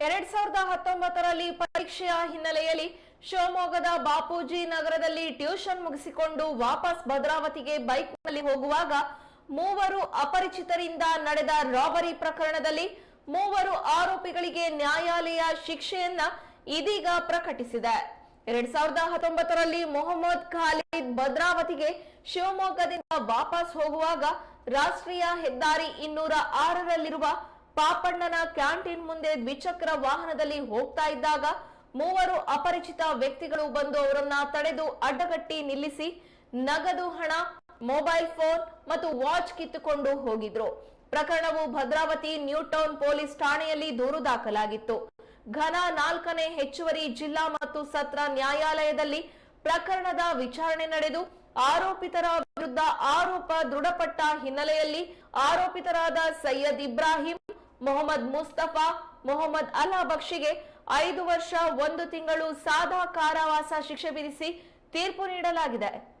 ಎರಡ್ ಸಾವಿರದ ಹತ್ತೊಂಬತ್ತರಲ್ಲಿ ಪರೀಕ್ಷೆಯ ಹಿನ್ನೆಲೆಯಲ್ಲಿ ಶಿವಮೊಗ್ಗದ ಬಾಪೂಜಿ ನಗರದಲ್ಲಿ ಟ್ಯೂಷನ್ ಮುಗಿಸಿಕೊಂಡು ವಾಪಸ್ ಭದ್ರಾವತಿಗೆ ಬೈಕ್ನಲ್ಲಿ ಹೋಗುವಾಗ ಮೂವರು ಅಪರಿಚಿತರಿಂದ ನಡೆದ ರಾಬರಿ ಪ್ರಕರಣದಲ್ಲಿ ಮೂವರು ಆರೋಪಿಗಳಿಗೆ ನ್ಯಾಯಾಲಯ ಶಿಕ್ಷೆಯನ್ನ ಇದೀಗ ಪ್ರಕಟಿಸಿದೆ. ಎರಡ್ ಸಾವಿರದ ಹತ್ತೊಂಬತ್ತರಲ್ಲಿ ಮೊಹಮ್ಮದ್ ಖಾಲಿದ್ ಭದ್ರಾವತಿಗೆ ಶಿವಮೊಗ್ಗದಿಂದ ವಾಪಸ್ ಹೋಗುವಾಗ ರಾಷ್ಟ್ರೀಯ ಹೆದ್ದಾರಿ ಇನ್ನೂರ ಆರರಲ್ಲಿರುವ ಪಾಪಣ್ಣನ ಕ್ಯಾಂಟೀನ್ ಮುಂದೆ ದ್ವಿಚಕ್ರ ವಾಹನದಲ್ಲಿ ಹೋಗ್ತಾ ಇದ್ದಾಗ ಮೂವರು ಅಪರಿಚಿತ ವ್ಯಕ್ತಿಗಳು ಬಂದು ಅವರನ್ನ ತಡೆದು ಅಡ್ಡಗಟ್ಟಿ ನಿಲ್ಲಿಸಿ ನಗದು ಹಣ, ಮೊಬೈಲ್ ಫೋನ್ ಮತ್ತು ವಾಚ್ ಕಿತ್ತುಕೊಂಡು ಹೋಗಿದ್ರು. ಪ್ರಕರಣವು ಭದ್ರಾವತಿ ನ್ಯೂ ಟೌನ್ ಪೊಲೀಸ್ ಠಾಣೆಯಲ್ಲಿ ದೂರು ದಾಖಲಾಗಿತ್ತು. ಘನ ನಾಲ್ಕನೇ ಹೆಚ್ಚುವರಿ ಜಿಲ್ಲಾ ಮತ್ತು ಸತ್ರ ನ್ಯಾಯಾಲಯದಲ್ಲಿ ಪ್ರಕರಣದ ವಿಚಾರಣೆ ನಡೆದು ಆರೋಪಿತರ ವಿರುದ್ಧ ಆರೋಪ ದೃಢಪಟ್ಟ ಹಿನ್ನೆಲೆಯಲ್ಲಿ ಆರೋಪಿತರಾದ ಸೈಯದ್ ಇಬ್ರಾಹಿಂ ಮೊಹಮ್ಮದ್ ಮುಸ್ತಫಾ, ಮೊಹಮ್ಮದ್ ಅಲಾ ಬಕ್ಷಿಗೆ ಐದು ವರ್ಷ, ಒಂದು ತಿಂಗಳು ಸಾದಾ ಕಾರಾವಾಸ ಶಿಕ್ಷೆ ವಿಧಿಸಿ ತೀರ್ಪು ನೀಡಲಾಗಿದೆ.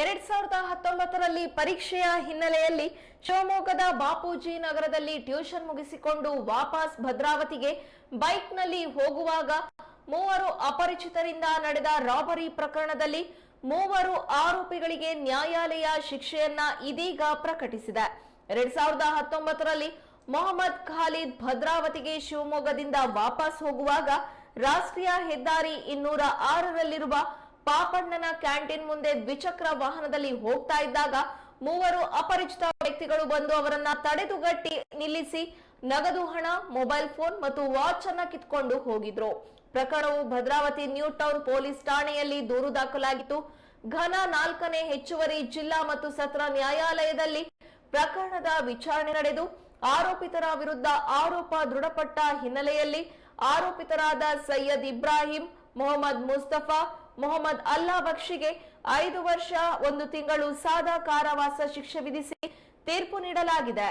ಎರಡ್ ಸಾವಿರದ ಹತ್ತೊಂಬತ್ತರಲ್ಲಿ ಪರೀಕ್ಷೆಯ ಹಿನ್ನೆಲೆಯಲ್ಲಿ ಶಿವಮೊಗ್ಗದ ಬಾಪೂಜಿ ನಗರದಲ್ಲಿ ಟ್ಯೂಷನ್ ಮುಗಿಸಿಕೊಂಡು ವಾಪಸ್ ಭದ್ರಾವತಿಗೆ ಬೈಕ್ನಲ್ಲಿ ಹೋಗುವಾಗ ಮೂವರು ಅಪರಿಚಿತರಿಂದ ನಡೆದ ರಾಬರಿ ಪ್ರಕರಣದಲ್ಲಿ ಮೂವರು ಆರೋಪಿಗಳಿಗೆ ನ್ಯಾಯಾಲಯ ಶಿಕ್ಷೆಯನ್ನ ಇದೀಗ ಪ್ರಕಟಿಸಿದೆ. ಎರಡ್ ಸಾವಿರದ ಹತ್ತೊಂಬತ್ತರಲ್ಲಿ ಮೊಹಮ್ಮದ್ ಖಾಲಿದ್ ಭದ್ರಾವತಿಗೆ ಶಿವಮೊಗ್ಗದಿಂದ ವಾಪಸ್ ಹೋಗುವಾಗ ರಾಷ್ಟ್ರೀಯ ಹೆದ್ದಾರಿ ಇನ್ನೂರ ಆರರಲ್ಲಿರುವ ಪಾಪಣ್ಣನ ಕ್ಯಾಂಟೀನ್ ಮುಂದೆ ದ್ವಿಚಕ್ರ ವಾಹನದಲ್ಲಿ ಹೋಗ್ತಾ ಇದ್ದಾಗ ಮೂವರು ಅಪರಿಚಿತ ವ್ಯಕ್ತಿಗಳು ಬಂದು ಅವರನ್ನ ತಡೆದುಗಟ್ಟಿ ನಿಲ್ಲಿಸಿ ನಗದು ಹಣ, ಮೊಬೈಲ್ ಫೋನ್ ಮತ್ತು ವಾಚ್ ಅನ್ನ ಕಿತ್ಕೊಂಡು ಹೋಗಿದ್ರು. ಪ್ರಕರಣವು ಭದ್ರಾವತಿ ನ್ಯೂ ಟೌನ್ ಪೊಲೀಸ್ ಠಾಣೆಯಲ್ಲಿ ದೂರು ದಾಖಲಾಗಿತ್ತು. ಘನ ನಾಲ್ಕನೇ ಹೆಚ್ಚುವರಿ ಜಿಲ್ಲಾ ಮತ್ತು ಸತ್ರ ನ್ಯಾಯಾಲಯದಲ್ಲಿ ಪ್ರಕರಣದ ವಿಚಾರಣೆ ನಡೆದು ಆರೋಪಿತರ ವಿರುದ್ಧ ಆರೋಪ ದೃಢಪಟ್ಟ ಹಿನ್ನೆಲೆಯಲ್ಲಿ ಆರೋಪಿತರಾದ ಸೈಯದ್ ಇಬ್ರಾಹಿಂ, ಮೊಹಮ್ಮದ್ ಮುಸ್ತಫಾ ಮೊಹಮ್ಮದ್ ಅಲ್ಲಾ ಬಕ್ಷಿಗೆ ಐದು ವರ್ಷ ಒಂದು ತಿಂಗಳು ಸಾದಾ ಕಾರಾವಾಸ ಶಿಕ್ಷೆ ವಿಧಿಸಿ ತೀರ್ಪು ನೀಡಲಾಗಿದೆ.